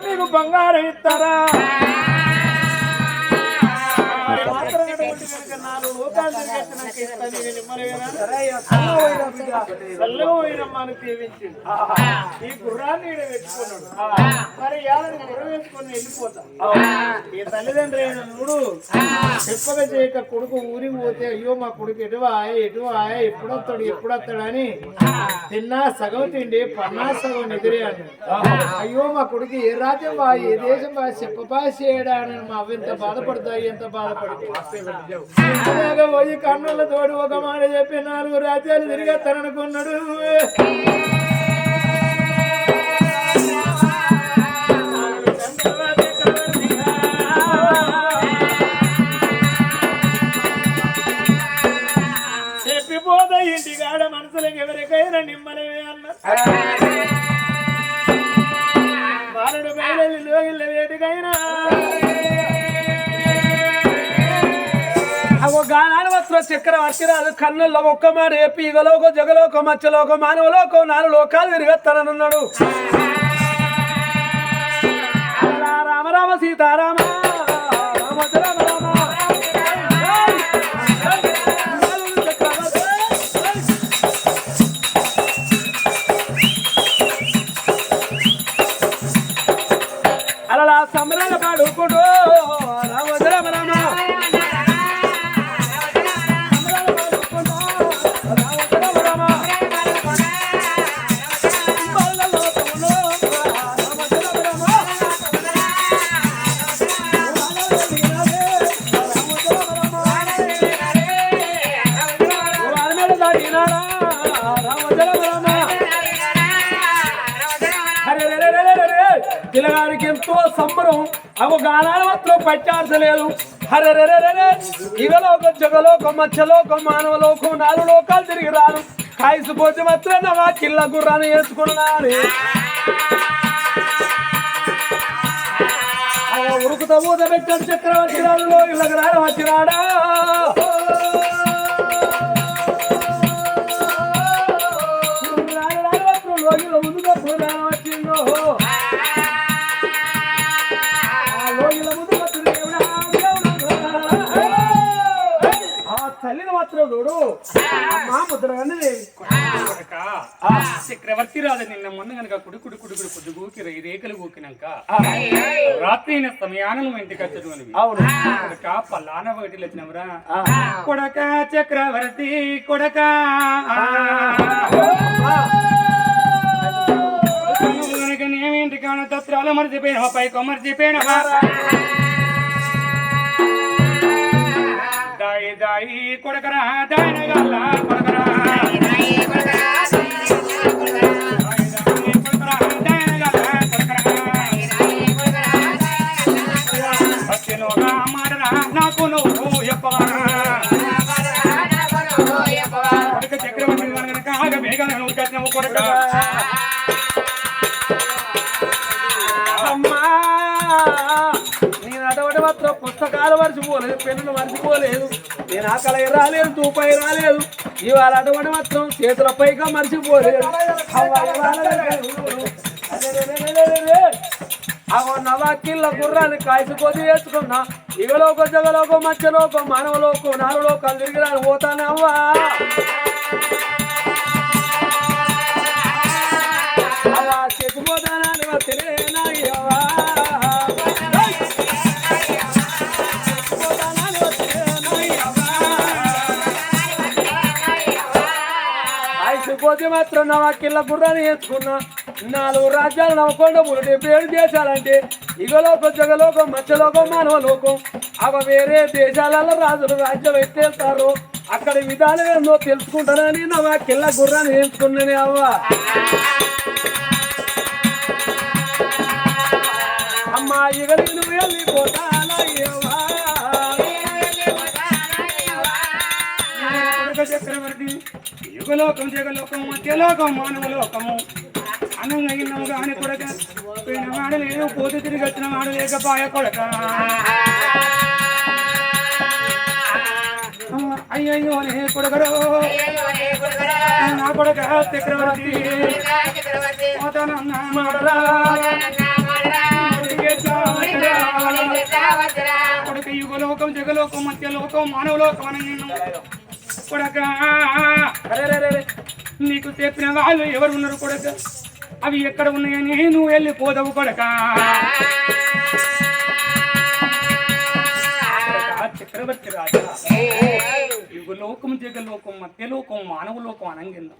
నీకు బంగారం ఇస్తారా అని దీవించిండు. ఈ గుర్రాన్ని ఈడ పెట్టుకున్నాడు మరి ఏడాది గుర్ర వేసుకొని వెళ్ళిపోతా ఈ తల్లిదండ్రి అయిన నుడు చెప్పక చేయక కొడుకు ఊరికి పోతే అయ్యో మా కొడుకు ఎటు ఆయ ఎప్పుడొస్తాడు ఎప్పుడొస్తాడు అని తిన్నా సగం తిండి పన్నా సగం నిద్రే అని అయ్యో మా కొడుకు ఏ రాజ్యం బా ఏ దేశం బా చెప్పబా చేయడా అని మా అవి ఎంత బాధపడతాయి ఎంత బాధపడతాయి పోయి కన్నుల తోడు ఒక మాట చెప్పి నాలుగు రాజ్యాలు తిరిగేస్తాననుకున్నాడు చెప్పిపోతా ఇంటికాడ మనసులకు ఎవరికైనా నిమ్మలమే అన్న. బాలుడు బయలు లోగిళ్ళ వేటికైనా అగో గానాలు వస్త్ర చక్రవర్తి కన్నుల్లో ఒక్క మాట చెప్పి ఇగలోకో జగలోకో మచ్చలోకో మానవలోకో నాలుగు లోకాలు తిరగత్తానన్నాడు పిల్లగారికి ఎంతో సంబరం అవు గానాల మాత్రం పట్టాల్సలేదు హరే ఇగలోకం జగలోకం మచ్చలోకం మానవలోకం నాలుగు లోకాలు తిరిగి రాను కాయసిపోతే మాత్రం నా కిల్ల గుర్రాన్ని వేసుకున్నాను ఉరుకుత ఊత పెట్టాడు చక్రవర్తి రాజులో ఇళ్ళకి రాను వచ్చినాడా రాని ముందుగా వచ్చిందో చూడు మా ముద్ర అన్నది చక్రవర్తి రాజు నిన్న మొన్న గనక కుడి కుడి కుడి కుడి పొద్దు గూకి రే- రేఖలు గూకినాక రాత్రి అయిన సమయానం నువ్వు ఇంటికి వచ్చదు అని అవును కొడక పల్లాన ఒకటి వచ్చినవరా కొడక చక్రవర్తి కొడక నేమేంటి కాన తత్రాలు మర్చిపోయినవా పైకో మర్చిపోయినవా దాయి దాయి కొడకరా దాయిన గల్ల కొడకరా. నాకు నువ్వు చెప్పవా కొడుక చక్రవర్తి కనుక ఆగ మేఘన కట్టినవు కొడుక అమ్మా నేను పుస్తకాలు మర్చిపోలేదు పెన్నులు మర్చిపోలేదు. నేను ఆకలి రాలేదు తూపై రాలేదు. ఇవాళ అటువంటి మాత్రం చేతుల పైగా మర్చిపోలేదు. అవ్వ, అవో నవాకిళ్ళ గుర్రాన్ని కాయసుకొని వేసుకున్నా. ఇగలోకో జగలోకో మధ్యలోకో మానవలోకో నాలుగులోకో తిరిగి రాని పోతానే అయిపోతే మాత్రం నా వాకిళ్ళ గుర్రాన్ని వేసుకున్నా. నాలుగు రాజ్యాలు నవ్వకుండా మూడు పేరు ఏడు దేశాలంటే ఇగలోకం జగలోకం మధ్యలోకం మానవ లోకం అవ వేరే దేశాలలో రాజులు రాజ్యం ఎత్తేస్తారు అక్కడ విధానం ఏందో తెలుసుకుంటానని నా వాకిళ్ళ గుర్రాన్ని వేసుకున్నానే అవ్వ. అమ్మా ఇక నేను వెళ్ళిపోతా. సుఖలోకం జగలోకం మధ్యలోకం మానవలోకము. అన్నం కాని కొడక పోయిన వాడలేదు తిరిగి వచ్చిన వాడలేక పాయ కొడక. అయ్యయ్యో నే కొడగరో నా కొడక చక్రవర్తి. పోతానన్నా మాడరా కొడుక యుగలోకం జగలోకం మధ్యలోకం మానవలోకం అని కొడక. నీకు చెప్పిన వాళ్ళు ఎవరు ఉన్నారు కొడక? అవి ఎక్కడ ఉన్నాయని నువ్వు వెళ్ళిపోదవు కొడక. చక్రవర్తి రాజా. యుగ లోకం జగలోకం మధ్య లోకం మానవ లోకం అనంగిందా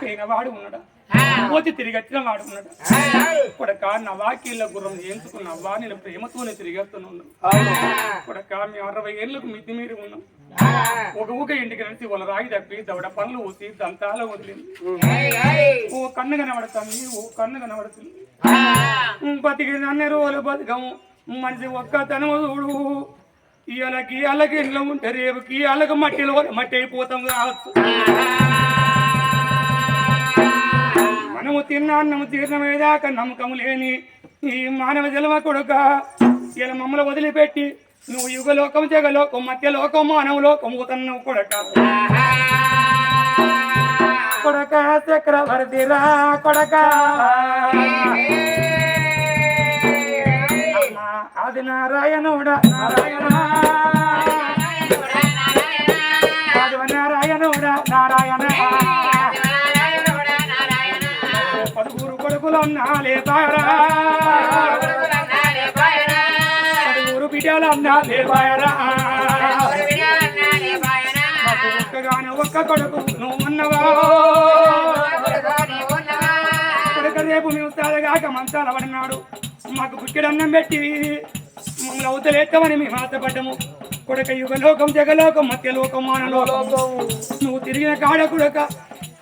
పేనవాడు ఉన్నాడా పోతే తిరిగి వచ్చిన వాడు ఉన్నాడా కొడక నవాకీళ్ళ గుర్రం చేయించుకున్నవా నేను ప్రేమతోనే తిరిగేస్తున్నాను కొడక మేము అరవై ఏళ్ళకు మిద్ది మీరు ఉన్నాం. ఒక ఊక ఇంటికి నడిచి వాళ్ళ రాగి తప్పి దవడ పనులు ఊసి దంతాల వదిలింది. ఓ కన్ను కనబడుతుంది ఓ కన్ను కనబడుతుంది. బతికి అన్ని రోజులు బతకము మనిషి ఒక్క తనము చూడు. ఇళ్ళకి అల్లకి ఇంట్లో ఉంటే రేపుకి అల్లకి మట్టిలో మట్టి అయిపోతాం కావచ్చు. మనము తిన్న అన్నము తీర్ణమేదాకా నమ్మకం లేని ఈ మానవ జలమ కొడుక ఇలా మమ్మల్ని వదిలిపెట్టి నువ్వు యుగలోకం జగలోకం మధ్య లోకం మానవ లోకం పోతున్నావు కొడక. కొడక చక్రవర్తిరా కొడక. ఆది నారాయణుడా నారాయణ. ఆదివ నారాయణుడా నారాయణ. పడుగురు కొడుకులు అన్నాలే పారా పడుగురు బిడ్డలు ఒక్కగాను ఒక్క కొడుకు నువ్వు ఉన్నవా రేపు మేము సాదగాక మంచాల పడినాడు. మాకు బుక్కెడన్నం పెట్టి మమ్మల్ని అవతలేస్తామని మేము ఆశపడ్డము. కొడుక యుగలోకం జగలోకం మధ్యలోకం మానలోకం. నువ్వు తిరిగిన కాడ కొడుక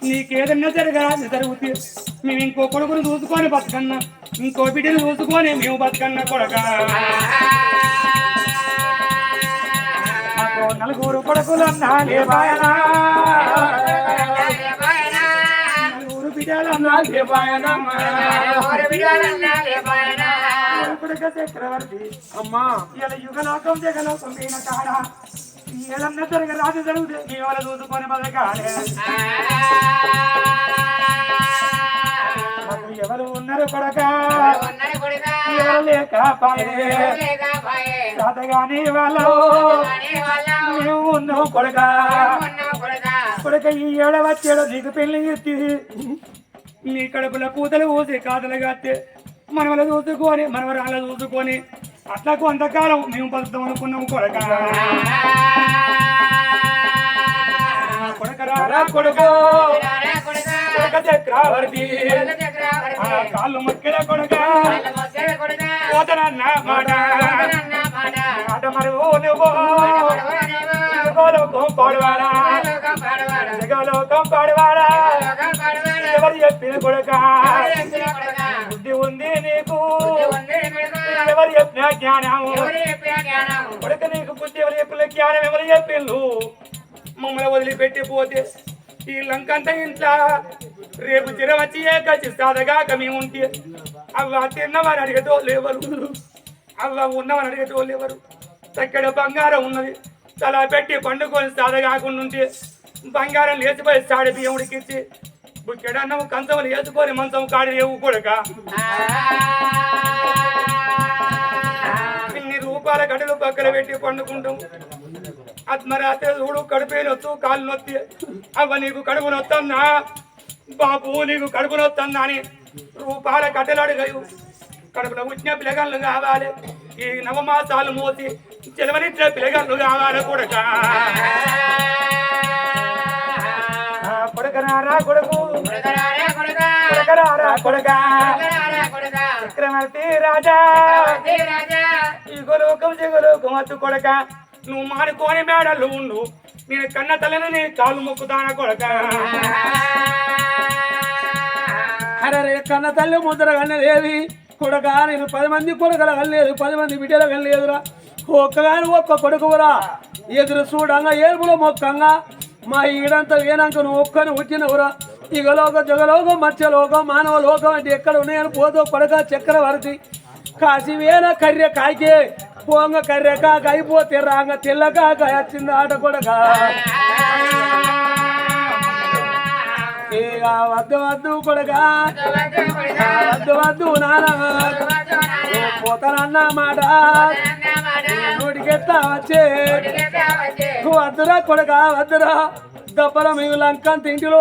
నీకేదన్నా జరగరాదు జరుగుతుంది మేము ఇంకో కొడుకును చూసుకొని బతకన్నా ఇంకో బిడ్డను చూసుకొని మేము బతకన్నా కొడక. నలుగురు కొడుకులు అన్నా చక్రవర్తి అమ్మా. ఇలా యుగలోకం జగలోకం పోయిన కాడ ఏదన్నా జరుగుతుంది వాళ్ళ చూసుకొని బతకాలే. మాకు ఎవరు ఉన్నారు కొడక? ఎవరు లేక తాతగాని వాళ్ళు. మేము ఉన్నాం కొడక. కొడక. ఈ ఏడ వచ్చాడు నీకు పెళ్ళి ఎత్తి నీ కడుపులో పూతలు ఊసి కాతలు కట్టి మనవల చూసుకొని మనవరాళ్ళ చూసుకొని అట్లా కొంతకాలం మేము బతుకుతాం అనుకున్నాము కొడక. కొడక. రారా కొడుకు కొడక చక్రవర్తి. ఆ కాళ్ళు మొక్కిన కొడక. పోతనన్న మాట. మాట. మరి నువ్వు జగలోకం పాడవాడా. జగలోకం పాడవాడా. ఎవరు చెప్పిన కొడక. బుద్ధి ఉంది నీకు. ఎవరు చెప్పిన జ్ఞానము కొడక నీకు బుద్ధి ఎవరు చెప్పిన జ్ఞానం. ఎవరు చెప్పిండు మమ్మల్ని వదిలిపెట్టి పోతే ఈ లంకంతా ఇంట్లో రేపు జ్వరం వచ్చి ఏ కచ్చి సాదగాక మేము ఉంటే అవ్వ తిన్నవారు అడిగేటోళ్ళు ఎవరు? అవ్వ ఉన్నవారు అడిగేటోళ్ళు ఎవరు? చక్కడ బంగారం ఉన్నది. తలా పెట్టి పండుకొని సాదగాకుండా ఉంటే బంగారం లేచిపోయి సాడి బియ్యముడికి ఇచ్చి బుక్కెడన్నం కంచం వేసుకొని మంచం కాడి రేవు కొడక. ఇన్ని రూపాయల గడులు పక్కన పెట్టి పండుకుంటాం. ఆత్మరాత్రి చూడు కడుపే నొత్తు కాళ్ళు నొత్తి. అవ్వ నీకు కడుపు నొత్తందా బాబు నీకు కడుపు నొత్తందా అని రూపాయల కట్టెలు అడిగాయి కడుపులో పుట్టిన పిల్లగాళ్ళు కావాలి. ఈ నవమాసాలు మోసి చెలవనిచ్చిన పిల్లగాళ్ళు కావాలి కొడక. కొడకనారా కొడుకు? కొడకరారా కొడక? చక్రవర్తి రాజా? జగలోకం అత్తు కొడక? నువ్వు మాడుకోని మేడలు ఉండు. నేను కన్న తల్లిని నీ కాలు మొక్కుతానా కొడక? అరే కన్న తల్లి ముద్ర కన్నదేవి కొడుక నేను పది మంది కొడుకులు కనలేదు పది మంది బిడ్డలు కనలేదురా. ఒక్కగాని ఒక్క కొడుకురా ఎదురు చూడంగా ఏడుపులో మొక్కంగా మా ఈడంతా వేనాక నువ్వు ఒక్కని వచ్చినవురా ఇగలోక జగలోకం మత్స్యలోకం మానవ లోకం అంటే ఎక్కడ ఉన్నాయని పోదో పడక చక్రవర్తి కాసి వేన కర్రె కాకే పోంగ కర్రె కాక అయిపోతే రాంగ తెల్ల కాక వచ్చింది ఆట కొడక. ఇక వద్దు వద్దు కొడగా వద్దు వద్దు నాన్న పోతానన్న మాట. నోటికి వచ్చే వద్దురా కొడగా వద్దురా దప్పల మేము లంకం తింటిలో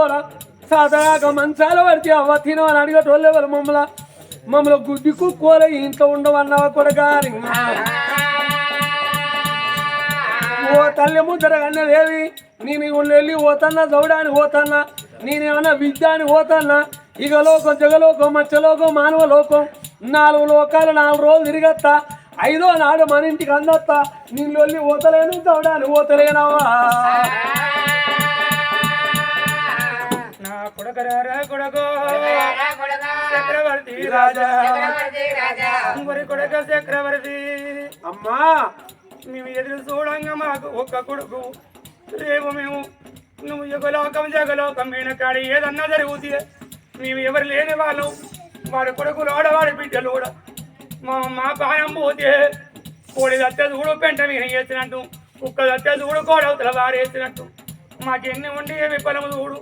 సాదరాక మంచాలు పడితే అవ్వ తినవని అడిగేటోళ్ళు ఎవరు మమ్మల? మమ్మల్ని గుడ్డి కూర ఇంట్లో ఉండవన్నావా కొడగా అని. ఓ తల్లి ముద్దర కన్నదేవి నేను వెళ్ళి పోతన్నా చౌడాని పోతన్నా నేనేమన్నా విద్య అని పోతన్నా ఇక లోకం జగలోకం మత్స్యలోకం మానవ లోకం నాలుగు లోకాలు నాలుగు రోజులు తిరిగత్తా. ఐదో నాడు మన ఇంటికి అందత్త నేను వెళ్ళి పోతలేను చూడాలి పోతలేనవా నా కొడకరారా కొడకో. చక్రవర్తి రాజా. మరి కొడక చక్రవర్తి. అమ్మా మేము ఎదురు చూడంగా మాకు ఒక్క కొడుకు. రేపు మేము నువ్వు యుగలోకం జగలోకం మీద ఏదన్నా జరుగుతుంది మేము ఎవరు లేని వాళ్ళు. వాడి కొడుకులు వాడి బిడ్డలు కూడా. మా మా ప్రాణం పోతే కోడి దత్తే చూడు పెంట మీద చేసినట్టు కుక్క దత్తే చూడు వారు వారేసినట్టు మాకెన్ని ఉండి ఏ విఫలము చూడు.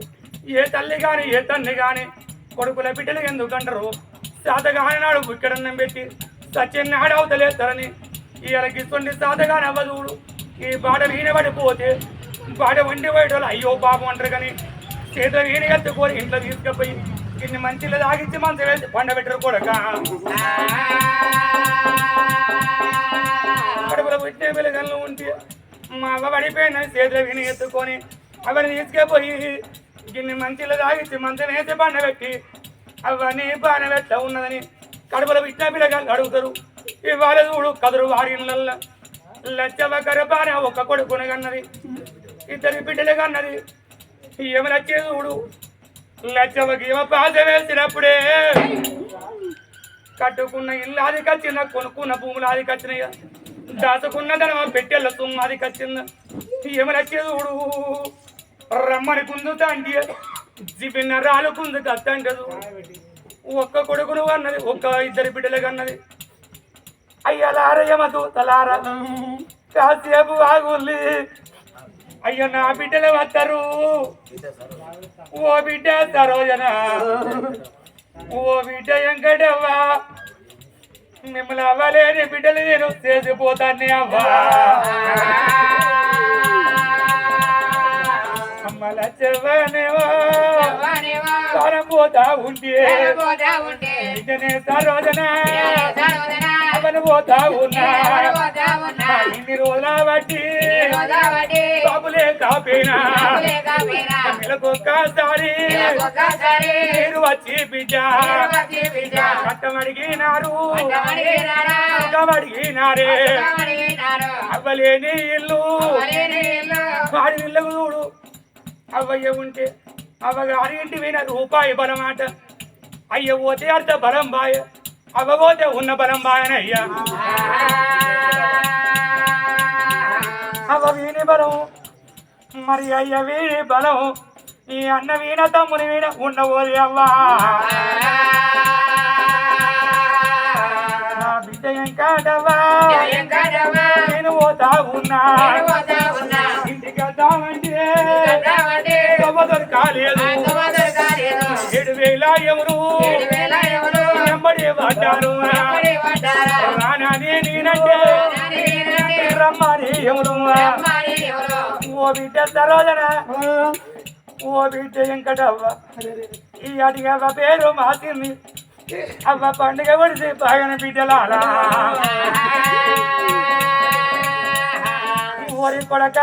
ఏ తల్లి కానీ ఏ తండ్రి కానీ కొడుకుల బిడ్డలు ఎందుకంటారు సాతగాని నాడు బుక్కడన్నం పెట్టి సత్యనాడు అవతలేస్తారని ఈయనకి ఇస్తుంది సాతగాని అవ్వదూడు ఈ బాట వీనబడిపోతే బాట వండి పోయేటోళ్ళు అయ్యో పాపం అంటారు కానీ చేతులు వీని ఎత్తుకొని ఇంట్లో తీసుకుపోయి ఇన్ని మంచిలో తాగిచ్చి మంచి వేసి పండబెట్టరు కొడక. కడుపులో పుట్టిన పిల్లగల్లో ఉంటే మా అవ్వ పడిపోయిన చేతులు విని ఎత్తుకొని అవన్నీ తీసుకెపోయి గిన్ని మంచిలో తాగిచ్చి మంచం వేసి పండబెట్టి అవన్నీ పెట్ట ఉన్నదని కడుపులో పుట్టిన పిల్లగాళ్ళు అడుగుతారు. ఇవాళ చూడు కదురు వారిళ్ళల్లో. లచ్చవ గర్భాన ఒక కొడుకుని కన్నది. ఇద్దరి బిడ్డలు కన్నది. ఏమి లచ్చే చూడు. లచ్చవకి ఏమో పాస వేసినప్పుడే కట్టుకున్న ఇల్లు అది కచ్చిన కొనుక్కున్న భూములు అది కచ్చినాయి దాచుకున్న ధనం పెట్టెళ్ళ సొమ్ము అది కచ్చింది. ఏమి చూడు రమ్మని కుందుతా అంటే జిపిన్న రాలు కుందు కత్తంటదు. ఒక్క కొడుకును అన్నది ఒక్క ఇద్దరి బిడ్డలు కన్నది మధు తలారా కాసేపు ఆగుల్లి అయ్యో నా బిడ్డలు వస్తారు ఓ బిడ్డ సరోజన. ఓ బిడ్డ వెంకటవ్వా. మిమ్మల్ని అవ్వలేని బిడ్డలు నేను చేసిపోతాన్ని అవ్వా. అమ్మల చెవ్వనేవా? పోతా ఉంటే. సరోజన. అవను పోతా ఉన్నా ఇన్ని రోజుల బట్టి బాబులే కాపేనా? నెలకొక్కసారి మీరు వచ్చి బిడ్డ. కట్టమడిగినారు అడిగినారే. అవ్వలేని ఇల్లు. వాడి ఇల్లు చూడు. అవ్వయ్య ఉంటే అవ్వగారి ఇంటి విన రూపాయి బలమాట. అయ్య పోతే అర్థ బలం బాయ. అవ్వ పోతే ఉన్న బలం బాయనయ్యా అవ్వ వీని బలం మరి అయ్య వీని బలం ఈ అన్న వీణ తమ్ముని వీణ ఉండబోది అవ్వా. నా బిడ్డ ఎంకాడవ్వా నేను పోతా ఉన్నా. ఇంటికి వద్దామంటే కాలేదు ఏడు వేల ఎవరు పడ్డారు నేనంటే రమ్మని ఎవరు ఓ బిడ్డ సరోజన. ఓ బిడ్డ వెంకటవ్వ. ఈ అడిగి అవ్వ పేరు మాసింది అవ్వ పండుగ పడితే బాగన బిడ్డలాలా ఓరి కొడక.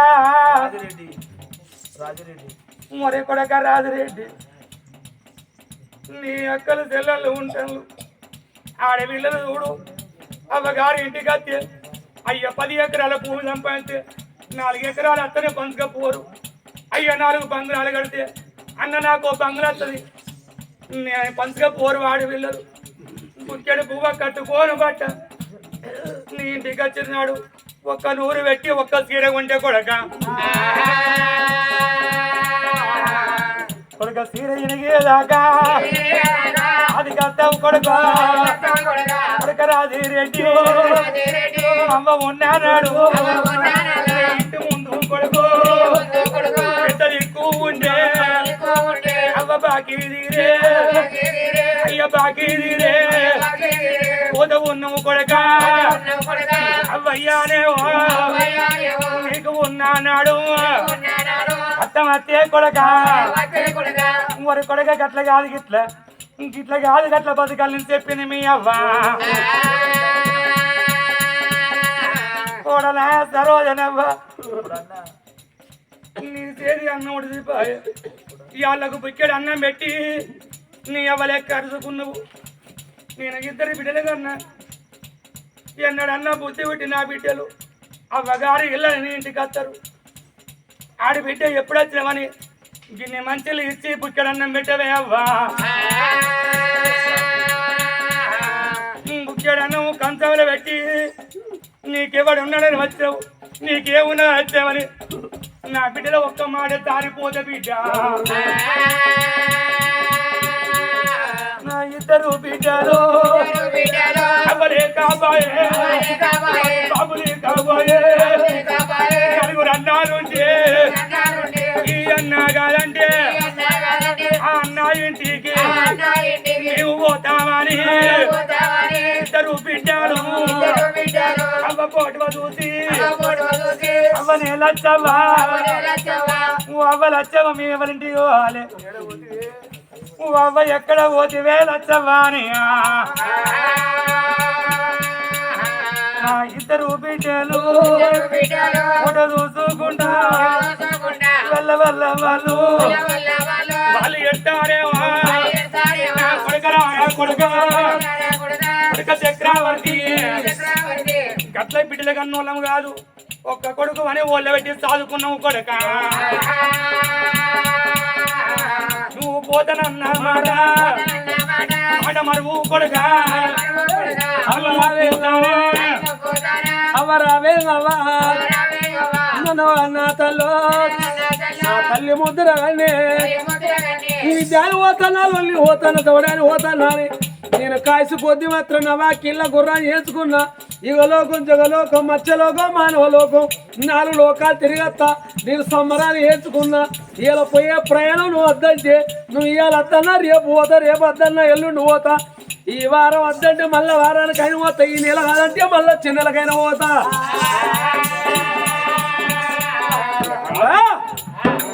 ఓరి కొడక రాజురెడ్డి. నీ అక్కలు చెల్లెళ్ళు ఉంటాను ఆడపిల్లలు చూడు అవ్వగారి ఇంటికి వస్తే అయ్య పది ఎకరాల భూమి సంపాదిస్తే నాలుగు ఎకరాలు అత్తనే పోరు. అయ్య నాలుగు బంగ్లాలు కడితే అన్న నాకు ఓ బంగ్లా వస్తుంది నేను పంచకపోరు పోరు పిల్లలు బుక్కెడు పువ్వ కట్టుకోను బట్ట నీ ఇంటికి వచ్చినాడు. ఒక్క నూరు పెట్టి ఒక్క చీర కొంటే కొడక. కొడుక సీర ఇనిగేదాకా అది కట్టావు కొడుక. కొడుక రాజిరెడ్డి అమ్మ ఉన్నాడు ఇంటి ముందు కొడుకు. పెద్దలు ఎక్కువ ఉండే. అమ్మ బాకి బాకీ తీరే. అయ్య బాకీ తీరే. పోత ఉన్నావు కొడక. అవ్వయ్యానేవో. నీకు అత్తమత్తే కొడక. మరి కొడక. గట్ల కాదు గిట్ల. గిట్ల కాదు గట్ల బతకాలని చెప్పింది మీ అవ్వ. కోడలా సరోజనవ్వ. నీ చేది అన్నం ఉడిసిపోయి ఇవాళ్ళకు బుక్కెడు అన్నం పెట్టి నీ అవ్వలేక అరుచుకున్నావు. నేను ఇద్దరు బిడ్డలు కన్నా ఎన్నడు అన్న బుద్ధి పెట్టి నా బిడ్డలు. అవ్వగారు ఇళ్ళని ఇంటికి వస్తారు ఆడి బిడ్డ ఎప్పుడు వచ్చినామని గిన్నె మంచిలు ఇచ్చి బుక్కెడు అన్నం పెట్టవే అవ్వా. బుక్కెడు అన్నం కంచంలో పెట్టి నీకెవడు ఉన్నాడని వచ్చావు? నీకేమున్నా వచ్చావని? నా బిడ్డలో ఒక్క మాట తారిపోతే బిడ్డ. నా ఇద్దరు బిడ్డలు. కాబాయే. బాబులే కాబాయే. అన్నారుంటే ఈ అన్న ఆ అన్న ఇంటికి. నీవు పోతామని ఇద్దరు బిడ్డలు. అవ్వ పోటువ చూసి. అవ్వ నేలచ్చవ్వా నువ్వు అవ్వ లచ్చవ్వ మీ ఎవరింటికి పోవాలి నువ్వు అవ్వ ఎక్కడ పోతివే లచ్చవ్వా అని. ఇద్దరు బిడ్డలు ఫోటో చూసుకుంటా వల్ల వల్ల వాళ్ళు వాళ్ళు నా కొడుకరా కొడుక. కొడుక చక్రవర్తి. గట్ల బిడ్డల కన్నోళ్ళం కాదు. ఒక్క కొడుకు అని ఓళ్ళ పెట్టి చదువుకున్నావు కొడుక. నువ్వు పోతానన్నా మాట. మాట. మరువు కొడుక. అవరావే అవ్వా నా తల్లో నా తల్లి ముద్ర కానీ ఈ దాని పోతానా వెళ్ళి పోతాను తోడాని పోతానా నేను కాయసు కొద్ది మాత్రం నవా కిల్ల గుర్రాన్ని వేసుకున్నా యుగలోకం జగలోకం మత్స్యలోకం మానవలోకం నాలుగు లోకాలు తిరిగత్తా నేను సంబరాలు వేసుకున్నా ఇలా పోయే ప్రయాణం నువ్వు వద్దంటే నువ్వు ఇవాళ వద్దన్నా రేపు పోతా రేపు వద్దన్నా ఎల్లుండి పోతా ఈ వారం వద్దంటే మళ్ళీ వారానికైనా పోతా. ఈ నెల కాదంటే మళ్ళా చిన్నలకైనా పోతా.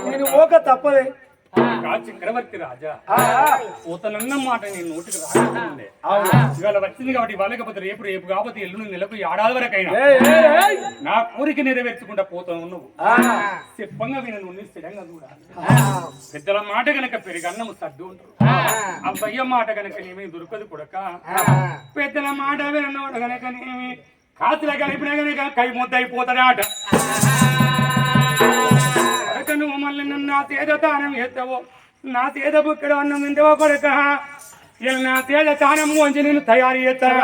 నేను పోక తప్పదే. చక్రవర్తి రాజా. పోతనన్న మాట నేను నోటికి రాకుండే ఇవాళ వచ్చింది కాబట్టి ఇవాళ కాకపోతే రేపు రేపు కాకపోతే ఎల్లుండి నెలకు ఏడాది వరకైనా! నా కోరిక నెరవేర్చుకుంటా పోతాను నువ్వు. చెప్పంగా విన నువ్వు స్థిరంగా చూడాలి పెద్దల మాట గనక పెరిగన్నము సర్దు ఉంటారు అబ్బయ్య మాట గనక నేమి దొరకదు కొడక. పెద్దల మాట వినవాడు గనక నేమి కాసుల కలిపిన గనక కై ముద్ద అయిపోతాడాట కొడక నువ్వు మళ్ళీ నన్ను నా తేజ తానం ఎత్తవో నా తేద బుక్కడ అన్నం వింటవో కొడక ఇలా నా తేజ తానం వంచి నేను తయారు చేస్తాను.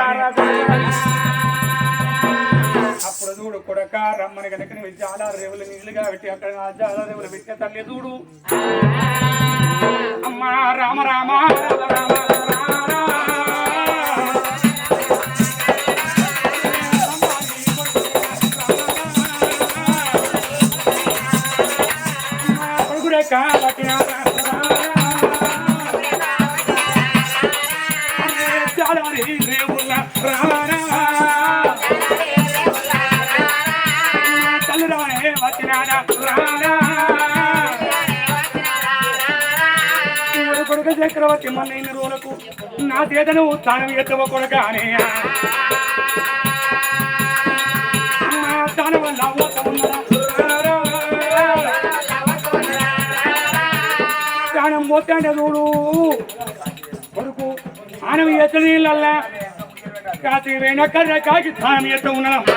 అప్పుడు చూడు కొడక రమ్మని కనుక నువ్వు చాలా రేవులు నీళ్ళుగా పెట్టి అక్కడ చాలా రేవులు పెట్టే తల్లి చూడు. అమ్మా రామ రామ రామ రామ. చక్రవర్తి మళ్ళీ రోజులకు నా చేతను స్థానం ఎత్తవ కొడుక దాని వల్ల ప్రాణం పోతాంటే చూడు. కొడుకు ఆనం ఎత్త నీళ్ళల్లా. కాసి వెనకర్ర కాకి తానం ఎత్త ఉన్నదమ్మా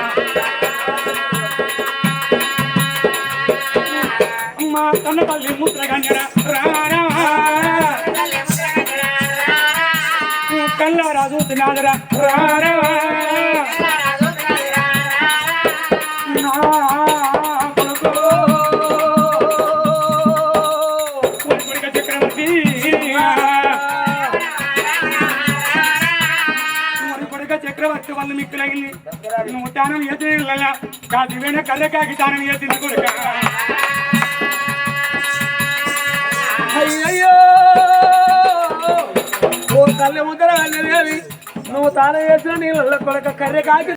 అమ్మా తన తల్లి ముద్ర గంజర చూస్తున్నాదరా రారా చక్రవర్తి కొడుక చక్రవర్తి మిక్కులైంది నువ్వు తానం ఎత్తి కాసి వెన కర్ర కాకి తానం కొడుక అయ్యయ్యో కళ్ళె ముద్దర అన్నదేవి నువ్వు తాను చేసిన నీళ్ళ కొడక కర్రె కాకి